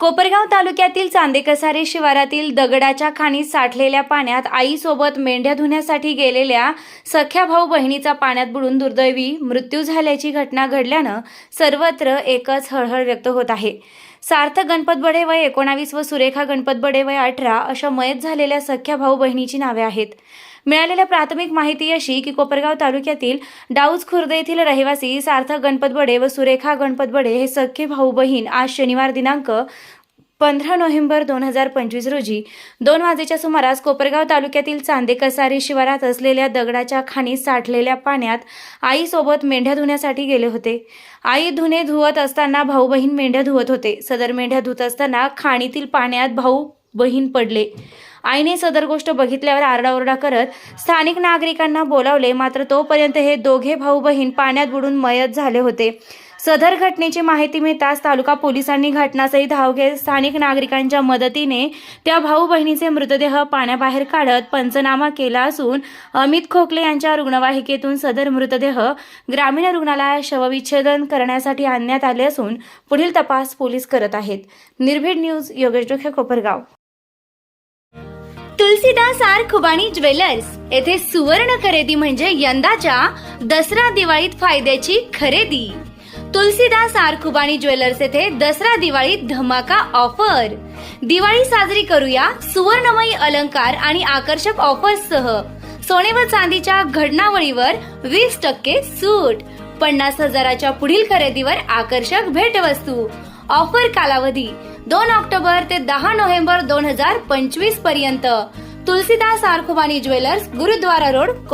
कोपरगाव तालुक्यातील चांदेकसारे शिवारातील दगडाच्या खाणीत साठलेल्या पाण्यात आईसोबत मेंढ्या धुण्यासाठी गेलेल्या सख्या भाऊ बहिणीचा पाण्यात बुडून दुर्दैवी मृत्यू झाल्याची घटना घडल्यानं सर्वत्र एकच हळहळ व्यक्त होत आहे. सार्थक गणपत बडे वय एकोणावीस व सुरेखा गणपत बडे वय अठरा अशा मयत झालेल्या सख्या भाऊ बहिणीची नावे आहेत. मिळालेल्या प्राथमिक माहिती अशी की कोपरगाव तालुक्यातील डाऊज खुर्द येथील रहिवासी सार्थक गणपत बडे व सुरेखा गणपत बडे हे सख्खे भाऊ बहीण आज शनिवार दिनांक पंधरा नोव्हेंबर दोन हजार पंचवीस रोजी दोन वाजेच्या सुमारास कोपरगाव तालुक्यातील चांदे कसारी शिवारात असलेल्या दगडाच्या खाणी साठलेल्या पाण्यात आईसोबत मेंढ्या धुण्यासाठी गेले होते. आई धुणे धुवत असताना भाऊ बहीण मेंढ्या धुवत होते. सदर मेंढ्या धुत असताना खाणीतील पाण्यात भाऊ बहीण पडले. आईने सदर गोष्ट बघितल्यावर आरडाओरडा करत स्थानिक नागरिकांना बोलावले. मात्र तोपर्यंत हे दोघे भाऊ बहीण पाण्यात बुडून मयत झाले होते. सदर घटनेची माहिती मिळताच तालुका पोलिसांनी घटनास्थळी धाव घेत स्थानिक नागरिकांच्या मदतीने त्या भाऊ बहिणीचे मृतदेह पाण्याबाहेर काढत पंचनामा केला असून अमित खोकले यांच्या रुग्णवाहिकेतून सदर मृतदेह ग्रामीण रुग्णालयात शवविच्छेदन करण्यासाठी आणण्यात आले असून पुढील तपास पोलीस करत आहेत. Nirbhid news Yogesh Dokhe Kopargaon. Tulsidas R Khubani jewellers. येथे सुवर्ण खरेदी म्हणजे यंदाच्या दसरा दिवाळीत फायद्याची खरेदी. तुलसीदास आर खुबाणी ज्वेलर्स येथे दसरा दिवाळीत धमाका ऑफर. दिवाळी साजरी करूया सुवर्णमयी अलंकार आणि आकर्षक ऑफर्ससह. सोने व चांदीच्या घडणावळीवर वीस टक्के सूट. पन्नास हजाराच्या पुढील खरेदीवर आकर्षक भेटवस्तू. ऑफर कालावधी दोन ऑक्टोबर ते दहा नोव्हेंबर दोन हजार पंचवीसपर्यंत. तुलसीदास आरखुबानी ज्वेलर्स गुरुद्वारा रोड को-